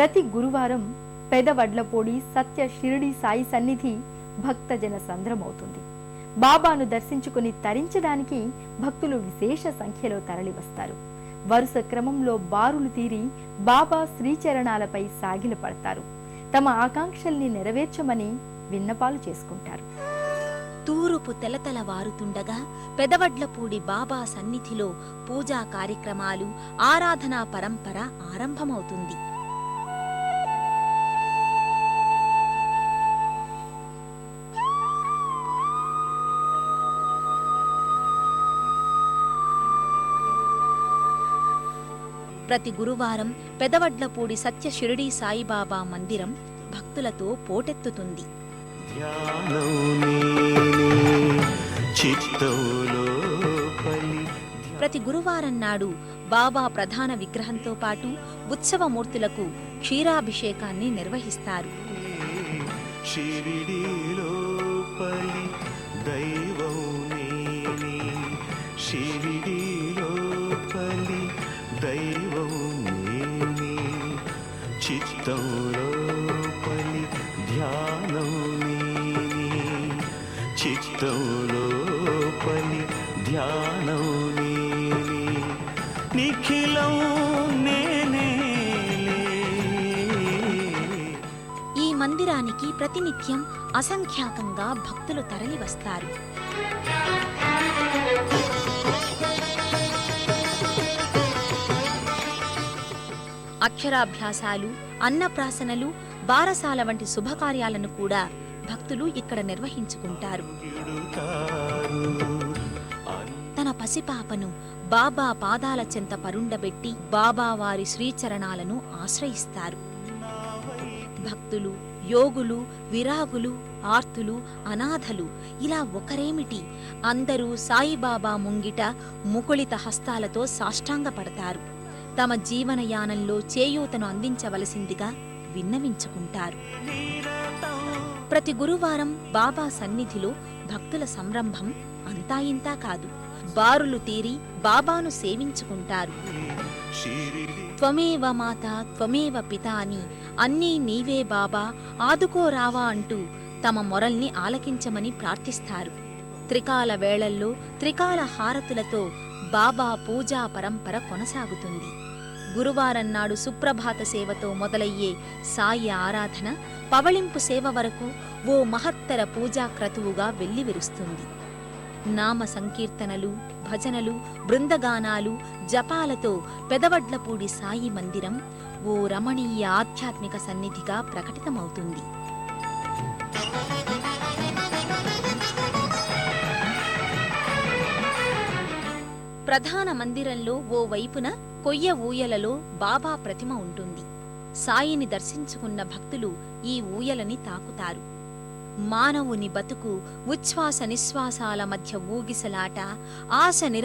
ప్రతి గురువారం పెదవడ్లపూడి సత్య షిరిడి సాయి సన్నిధి భక్తజన సంద్రమవుతుంది. బాబాను దర్శించుకుని తరించడానికి భక్తులు విశేష సంఖ్యలో తరలివస్తారు. వరుస క్రమంలో బారులు తీరి బాబా శ్రీచరణాలపై సాగిలపడతారు తమ ఆకాంక్షల్ని నెరవేర్చమని విన్నపాలు చేసుకుంటారు. తూరుపు తెలతెల వారుతుండగా పెదవడ్లపూడి బాబా సన్నిధిలో పూజా కార్యక్రమాలు ఆరాధనా పరంపర ఆరంభమవుతుంది. ప్రతి గురువారం పెదవడ్లపూడి సత్య షిరిడీ సాయిబాబా మందిరం భక్తులతో పోటెత్తుతుంది. ప్రతి గురువారం నాడు బాబా ప్రధాన విగ్రహంతో పాటు ఉత్సవమూర్తులకు క్షీరాభిషేకాన్ని నిర్వహిస్తారు. దైవం దైవం నేనే. చిత్తంలో పలి ధ్యానం నేనే. చిత్తంలో పలి ధ్యానం నేనే. నిఖిలం ఈ మందిరానికి ప్రతినిత్యం అసంఖ్యాకంగా భక్తులు తరలివస్తారు. అక్షరాభ్యాసాలు అన్నప్రాసనలు బారసాల వంటి శుభకార్యాలను కూడా భక్తులు ఇక్కడ నిర్వహించుకుంటారు. తన పసిపాపను బాబా పాదాల చెంత పరుండబెట్టి బాబా వారి శ్రీచరణాలను ఆశ్రయిస్తారు. భక్తులు యోగులు విరాగులు ఆర్తులు అనాథలు ఇలా ఒకరేమిటి? అందరూ సాయిబాబా ముంగిట ముకుళిత హస్తాలతో సాష్టాంగపడతారు. తమ జీవనయానంలో చేయూతను అందించవలసిందిగా విన్నవించుకుంటారు. ప్రతి గురువారం బాబా సన్నిధిలో భక్తుల సంరంభం అంతా ఇంతా కాదు. బారులు తీరి బాబాను సేవించుకుంటారు. త్వమేవ మాత త్వమేవ పిత అని అన్నీ నీవే బాబా ఆదుకోరావా అంటూ తమ మొరల్ని ఆలకించమని ప్రార్థిస్తారు. త్రికాల వేళల్లో త్రికాల హారతులతో బాబా పూజా పరంపర కొనసాగుతుంది. గురువారం నాడు సుప్రభాత సేవతో మొదలయ్యే సాయి ఆరాధన పవళింపు సేవ వరకు ఓ మహత్తర పూజా క్రతువుగా వెల్లివిరుస్తుంది. నామ సంకీర్తనలు భజనలు బృందగానాలు జపాలతో పెదవడ్లపూడి సాయి మందిరం ఓ రమణీయ ఆధ్యాత్మిక సన్నిధిగా ప్రకటితమవుతుంది. ప్రధాన మందిరంలో ఓ వైపున కొయ్య ఊయలలో బాబా ప్రతిమ ఉంటుంది. సాయిని దర్శించుకున్న భక్తులు ఈ ఊయలని తాకుతారు. మానవుని బతుకు ఉచ్ఛ్వాస నిశ్వాసాల మధ్య ఊగిసలాట ఆశ